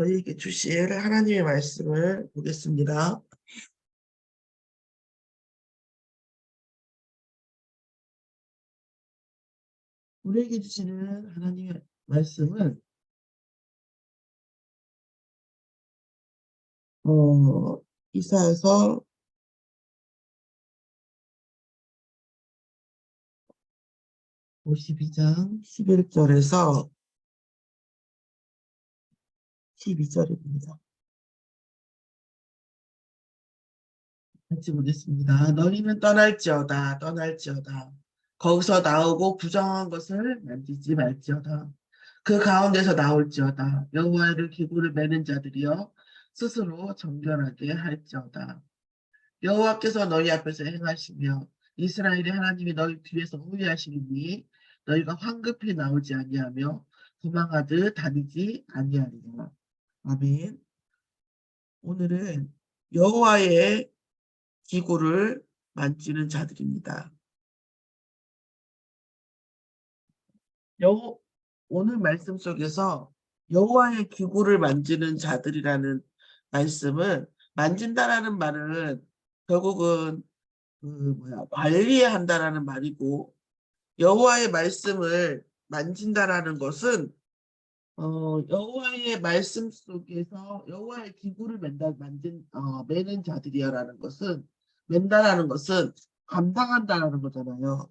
저희에게 주실 하나님의 말씀을 보겠습니다. 우리에게 주시는 하나님의 말씀은 어, 이사에서 52장 11절에서 12절입니다. 같이 보겠습니다. 너희는 떠날지어다, 떠날지어다. 거기서 나오고 부정한 것을 만지지 말지어다. 그 가운데서 나올지어다. 여호와를 기구를 매는 자들이여 스스로 정결하게 할지어다. 여호와께서 너희 앞에서 행하시며 이스라엘의 하나님이 너희 뒤에서 후회하시니 너희가 황급히 나오지 아니하며 도망하듯 다니지 아니하리라. 아멘. 오늘은 여호와의 기구를 만지는 자들입니다. 여 오늘 말씀 속에서 여호와의 기구를 만지는 자들이라는 말씀은 만진다라는 말은 결국은 그 뭐야 관리해야 한다라는 말이고 여호와의 말씀을 만진다라는 것은 어, 여호와의 말씀 속에서 여호와의 기구를 맨다 만진 어, 매는 자들이야라는 것은 맨다라는 것은 감당한다라는 거잖아요.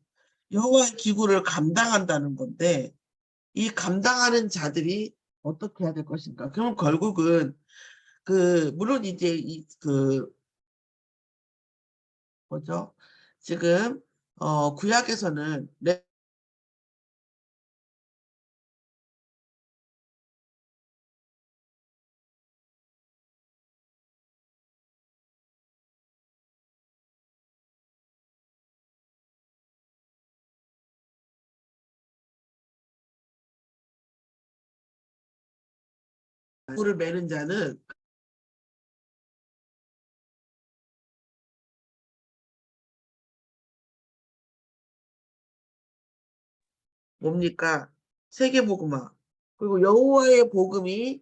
여호와의 기구를 감당한다는 건데 이 감당하는 자들이 어떻게 해야 될 것인가? 그럼 결국은 그 물론 이제 이 그 뭐죠? 지금 어 구약에서는 레 기구를 매는 자는 뭡니까? 세계복음화. 그리고 여호와의 복음이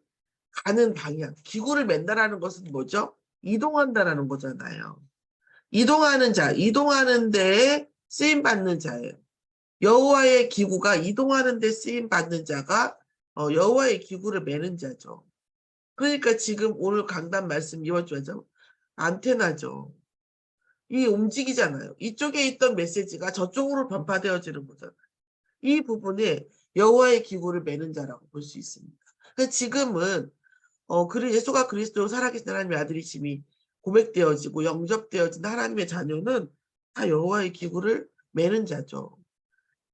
가는 방향. 기구를 맨다라는 것은 뭐죠? 이동한다라는 거잖아요. 이동하는 자, 이동하는 데에 쓰임 받는 자예요. 여호와의 기구가 이동하는 데 쓰임 받는 자가 어, 여호와의 기구를 매는 자죠. 그러니까 지금 오늘 강단 말씀 이번 주죠. 안테나죠. 이 움직이잖아요. 이쪽에 있던 메시지가 저쪽으로 변파되어지는 거잖아요. 이 부분에 여호와의 기구를 매는 자라고 볼 수 있습니다. 그 지금은 어 그리 예수가 그리스도 살아계신 하나님의 아들이심이 고백되어지고 영접되어진 하나님의 자녀는 다 여호와의 기구를 매는 자죠.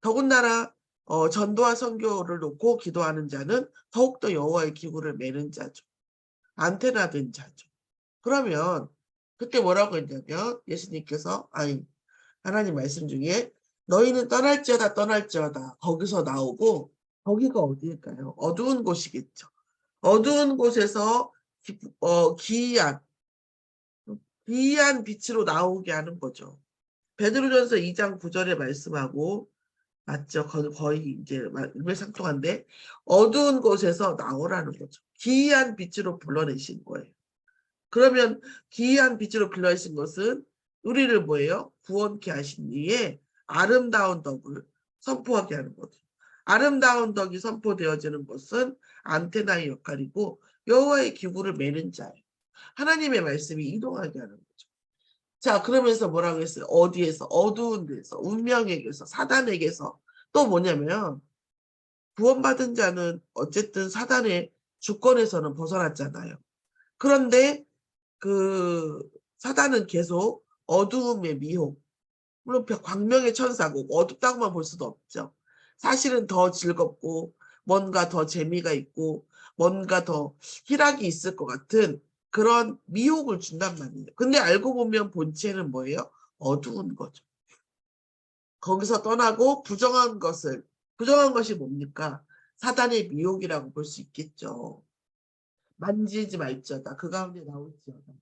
더군다나 어, 전도와 선교를 놓고 기도하는 자는 더욱더 여호와의 기구를 매는 자죠. 안테나 된 자죠. 그러면 그때 뭐라고 했냐면 예수님께서 아니 하나님 말씀 중에 너희는 떠날지어다 떠날지어다 거기서 나오고 거기가 어디일까요? 어두운 곳이겠죠. 어두운 곳에서 기, 어, 기이한 기이한 빛으로 나오게 하는 거죠. 베드로전서 2장 9절에 말씀하고 맞죠? 거의 이제 일맥상통한데 어두운 곳에서 나오라는 거죠. 기이한 빛으로 불러내신 거예요. 그러면 기이한 빛으로 불러내신 것은 우리를 뭐예요? 구원케 하신 이에 아름다운 덕을 선포하게 하는 거죠. 아름다운 덕이 선포되어지는 것은 안테나의 역할이고 여호와의 기구를 매는 자예요. 하나님의 말씀이 이동하게 하는 거죠. 자, 그러면서 뭐라고 했어요? 어디에서? 어두운 데서, 운명에게서, 사단에게서. 또 뭐냐면, 구원받은 자는 어쨌든 사단의 주권에서는 벗어났잖아요. 그런데 그 사단은 계속 어두움의 미혹, 물론 벽- 광명의 천사고 어둡다고만 볼 수도 없죠. 사실은 더 즐겁고 뭔가 더 재미가 있고 뭔가 더 희락이 있을 것 같은 그런 미혹을 준단 말이에요. 근데 알고 보면 본체는 뭐예요? 어두운 거죠. 거기서 떠나고 부정한 것을 부정한 것이 뭡니까? 사단의 미혹이라고 볼 수 있겠죠. 만지지 말지어다. 그 가운데 나올지어다.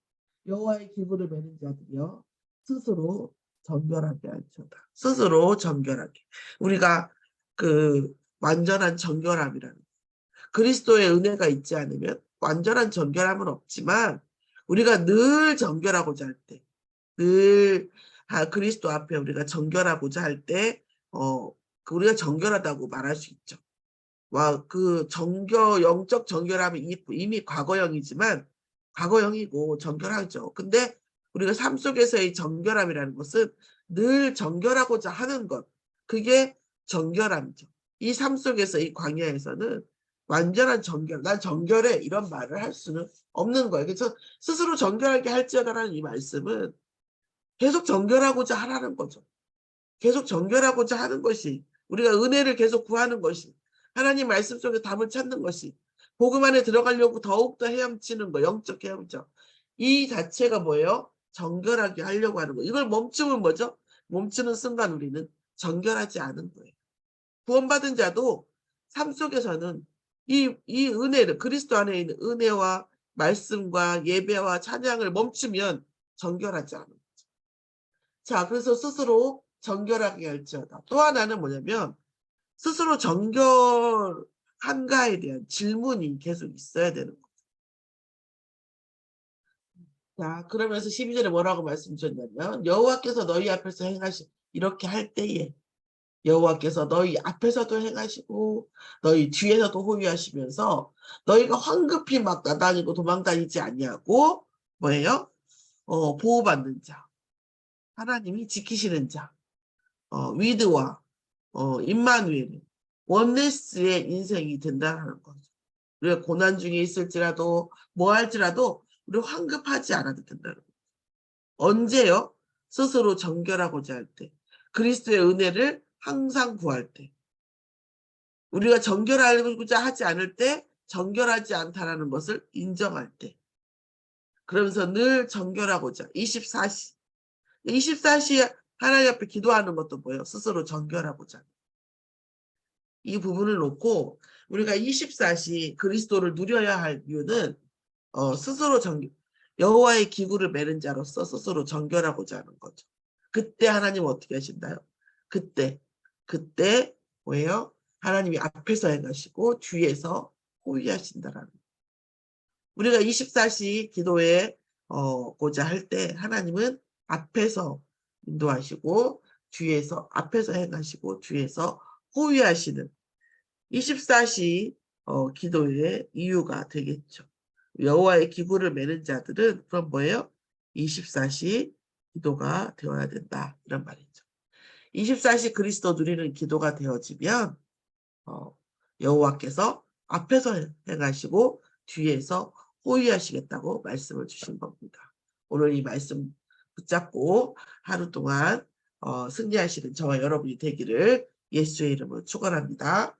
여호와의 기부를 매는 자들이여 스스로 정결하게 할지어다. 스스로 정결하게. 우리가 그 완전한 정결함이라는 거. 그리스도의 은혜가 있지 않으면 완전한 정결함은 없지만 우리가 늘 정결하고자 할 때, 늘 아, 그리스도 앞에 우리가 정결하고자 할 때, 어, 그 우리가 정결하다고 말할 수 있죠. 와, 그 정결, 영적 정결함이 이- 이미 과거형이지만 과거형이고 정결하죠. 근데 우리가 삶 속에서의 정결함이라는 것은 늘 정결하고자 하는 것. 그게 정결함이죠. 이 삶 속에서 이 광야에서는 완전한 정결, 난 정결해 이런 말을 할 수는 없는 거예요. 그래서 스스로 정결하게 할지어다라는 이 말씀은 계속 정결하고자 하라는 거죠. 계속 정결하고자 하는 것이 우리가 은혜를 계속 구하는 것이 하나님 말씀 속에 답을 찾는 것이 복음 안에 들어가려고 더욱더 헤엄치는 거 영적 헤엄쳐 이 자체가 뭐예요? 정결하게 하려고 하는 거 이걸 멈추면 뭐죠? 멈추는 순간 우리는 정결하지 않은 거예요. 구원받은 자도 삶 속에서는 이, 이 은혜를 그리스도 안에 있는 은혜와 말씀과 예배와 찬양을 멈추면 정결하지 않은 거죠. 자, 그래서 스스로 정결하게 할지어다. 또 하나는 뭐냐면 스스로 정결한가에 대한 질문이 계속 있어야 되는 거죠. 자, 그러면서 12절에 뭐라고 말씀 주셨냐면 여호와께서 너희 앞에서 행하시 이렇게 할 때에 여호와께서 너희 앞에서도 행하시고 너희 뒤에서도 호위하시면서 너희가 황급히 막 나다니고 도망다니지 아니하고 뭐예요? 어, 보호받는 자. 하나님이 지키시는 자. 어, 위드와 어, 임마누엘, 원네스의 인생이 된다는 거죠. 우리가 고난 중에 있을지라도 뭐 할지라도 우리 황급하지 않아도 된다는 거죠. 언제요? 스스로 정결하고자 할 때. 그리스도의 은혜를 항상 구할 때. 우리가 정결하고자 하지 않을 때 정결하지 않다라는 것을 인정할 때. 그러면서 늘 정결하고자 24시 24시 하나님 앞에 기도하는 것도 뭐예요? 스스로 정결하고자. 이 부분을 놓고 우리가 24시 그리스도를 누려야 할 이유는 어, 스스로 정 여호와의 기구를 매는 자로서 스스로 정결하고자 하는 거죠. 그때 하나님 어떻게 하신다요? 그때 그때 뭐예요? 하나님이 앞에서 행하시고 뒤에서 호위하신다라는. 우리가 24시 기도에 어, 고자 할 때 하나님은 앞에서 인도하시고 뒤에서 앞에서 행하시고 뒤에서 호위하시는 24시 어, 기도의 이유가 되겠죠. 여호와의 기구를 매는 자들은 그럼 뭐예요? 24시 기도가 되어야 된다 이런 말이죠. 24시 그리스도 누리는 기도가 되어지면 어, 여호와께서 앞에서 행하시고 뒤에서 호위하시겠다고 말씀을 주신 겁니다. 오늘 이 말씀 붙잡고 하루 동안 어, 승리하시는 저와 여러분이 되기를 예수의 이름으로 축원합니다.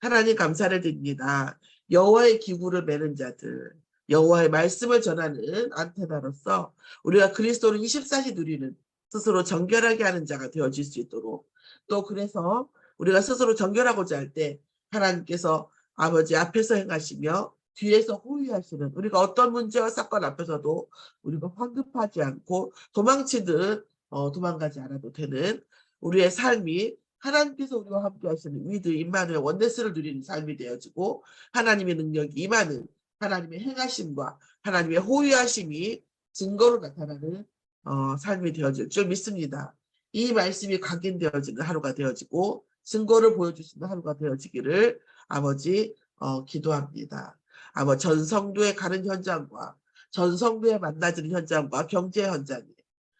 하나님 감사를 드립니다. 여호와의 기구를 매는 자들, 여호와의 말씀을 전하는 안테나로서 우리가 그리스도를 24시 누리는 스스로 정결하게 하는 자가 되어질 수 있도록. 또 그래서 우리가 스스로 정결하고자 할 때 하나님께서 아버지 앞에서 행하시며 뒤에서 호위하시는 우리가 어떤 문제와 사건 앞에서도 우리가 황급하지 않고 도망치듯 어, 도망가지 않아도 되는 우리의 삶이 하나님께서 우리와 함께 하시는 위드 임마누엘 원네스를 누리는 삶이 되어지고 하나님의 능력이 임하는 하나님의 행하심과 하나님의 호위하심이 증거로 나타나는 어, 삶이 되어질 줄 믿습니다. 이 말씀이 각인되어지는 하루가 되어지고 증거를 있는 하루가 되어지기를 아버지 어, 기도합니다. 아버 전 성도에 가는 현장과 전 성도에 만나지는 현장과 경제 현장에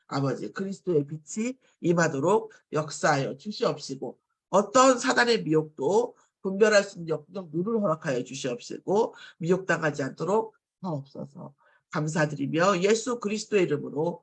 아버지 그리스도의 빛이 임하도록 역사하여 주시옵시고 어떤 사단의 미혹도 분별할 수 있는 역적 눈을 허락하여 주시옵시고 미혹당하지 않도록 하옵소서 감사드리며 예수 그리스도의 이름으로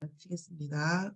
마치겠습니다.